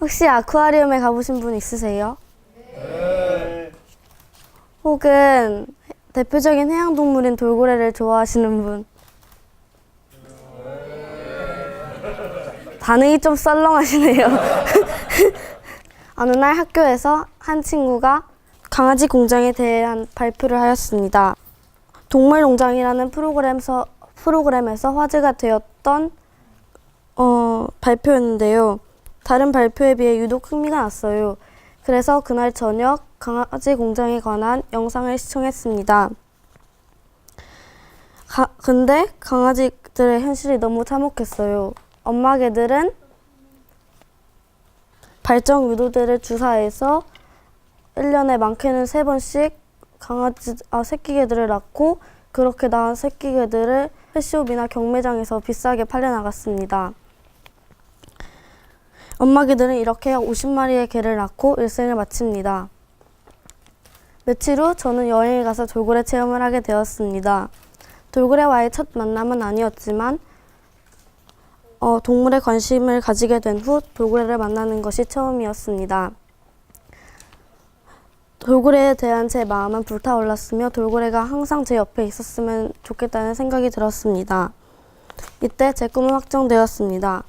혹시 아쿠아리움에 가보신 분 있으세요? 혹은 대표적인 해양 동물인 돌고래를 좋아하시는 분? 반응이 좀 썰렁하시네요. 어느 날 학교에서 한 친구가 강아지 공장에 대한 발표를 하였습니다. 동물 농장이라는 프로그램에서, 프로그램에서 화제가 되었던 어, 발표였는데요. 다른 발표에 비해 유독 흥미가 났어요. 그래서 그날 저녁 강아지 공장에 관한 영상을 시청했습니다. 가, 근데 강아지들의 현실이 너무 참혹했어요. 엄마 개들은 발정 유도제를 주사해서 1년에 많게는 3번씩 강아지, 아, 새끼 개들을 낳고 그렇게 낳은 새끼 개들을 펫숍이나 경매장에서 비싸게 팔려나갔습니다. 엄마 개들은 이렇게 약 50마리의 개를 낳고 일생을 마칩니다. 며칠 후 저는 여행에 가서 돌고래 체험을 하게 되었습니다. 돌고래와의 첫 만남은 아니었지만 어, 동물에 관심을 가지게 된 후 돌고래를 만나는 것이 처음이었습니다. 돌고래에 대한 제 마음은 불타올랐으며 돌고래가 항상 제 옆에 있었으면 좋겠다는 생각이 들었습니다. 이때 제 꿈은 확정되었습니다.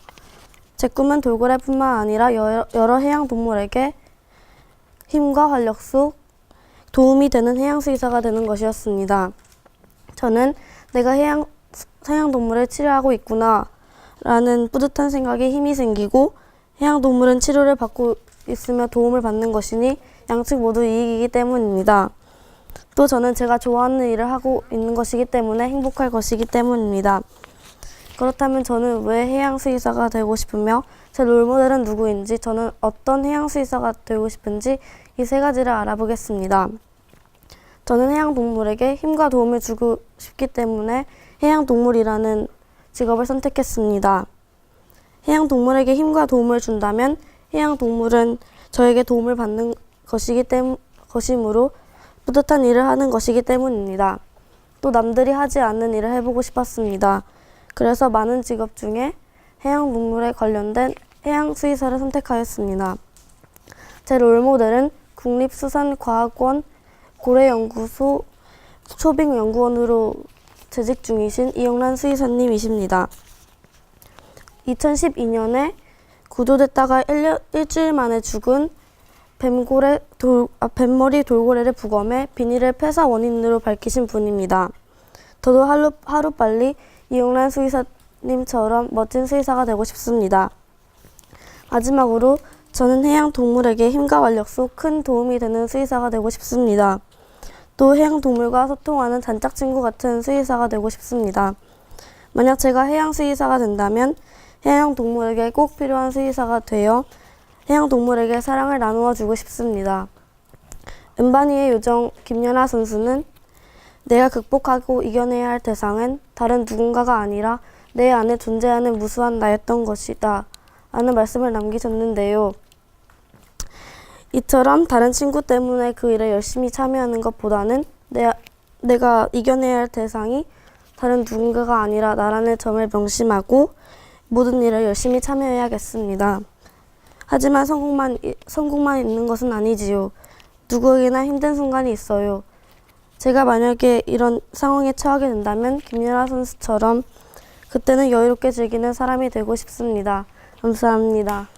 제 꿈은 돌고래뿐만 아니라 여러, 여러 해양 동물에게 힘과 활력 속 도움이 되는 해양 수의사가 되는 것이었습니다. 저는 내가 해양 해양 동물을 치료하고 있구나 라는 뿌듯한 생각에 힘이 생기고 해양 동물은 치료를 받고 있으며 도움을 받는 것이니 양측 모두 이익이기 때문입니다. 또 저는 제가 좋아하는 일을 하고 있는 것이기 때문에 행복할 것이기 때문입니다. 그렇다면 저는 왜 해양 수의사가 되고 싶으며 제 롤모델은 누구인지 저는 어떤 해양 수의사가 되고 싶은지 이 세 가지를 알아보겠습니다. 저는 해양 동물에게 힘과 도움을 주고 싶기 때문에 해양 동물이라는 직업을 선택했습니다. 해양 동물에게 힘과 도움을 준다면 해양 동물은 저에게 도움을 받는 것이기 때문 것이므로 뿌듯한 일을 하는 것이기 때문입니다. 또 남들이 하지 않는 일을 해보고 싶었습니다. 그래서 많은 직업 중에 해양 동물에 관련된 해양 수의사를 선택하였습니다. 제 롤모델은 국립수산과학원 고래연구소 초빙연구원으로 재직 중이신 이영란 수의사님이십니다. 2012년에 구조됐다가 1년, 일주일 만에 죽은 뱀고래 돌, 아, 뱀머리 돌고래를 부검해 비닐을 폐사 원인으로 밝히신 분입니다. 저도 하루, 하루빨리 이용란 수의사님처럼 멋진 수의사가 되고 싶습니다. 마지막으로 저는 해양 동물에게 힘과 속큰 도움이 되는 수의사가 되고 싶습니다. 또 해양 동물과 소통하는 단짝 친구 같은 수의사가 되고 싶습니다. 만약 제가 해양 수의사가 된다면 해양 동물에게 꼭 필요한 수의사가 되어 해양 동물에게 사랑을 나누어 주고 싶습니다. 은반이의 요정 김연아 선수는 내가 극복하고 이겨내야 할 대상은 다른 누군가가 아니라 내 안에 존재하는 무수한 나였던 것이다. 라는 말씀을 남기셨는데요. 이처럼 다른 친구 때문에 그 일에 열심히 참여하는 것보다는 내, 내가 이겨내야 할 대상이 다른 누군가가 아니라 나라는 점을 명심하고 모든 일을 열심히 참여해야겠습니다. 하지만 성공만, 이- 성공만 있는 것은 아니지요. 누구에게나 힘든 순간이 있어요. 제가 만약에 이런 상황에 처하게 된다면 김연아 선수처럼 그때는 여유롭게 즐기는 사람이 되고 싶습니다. 감사합니다.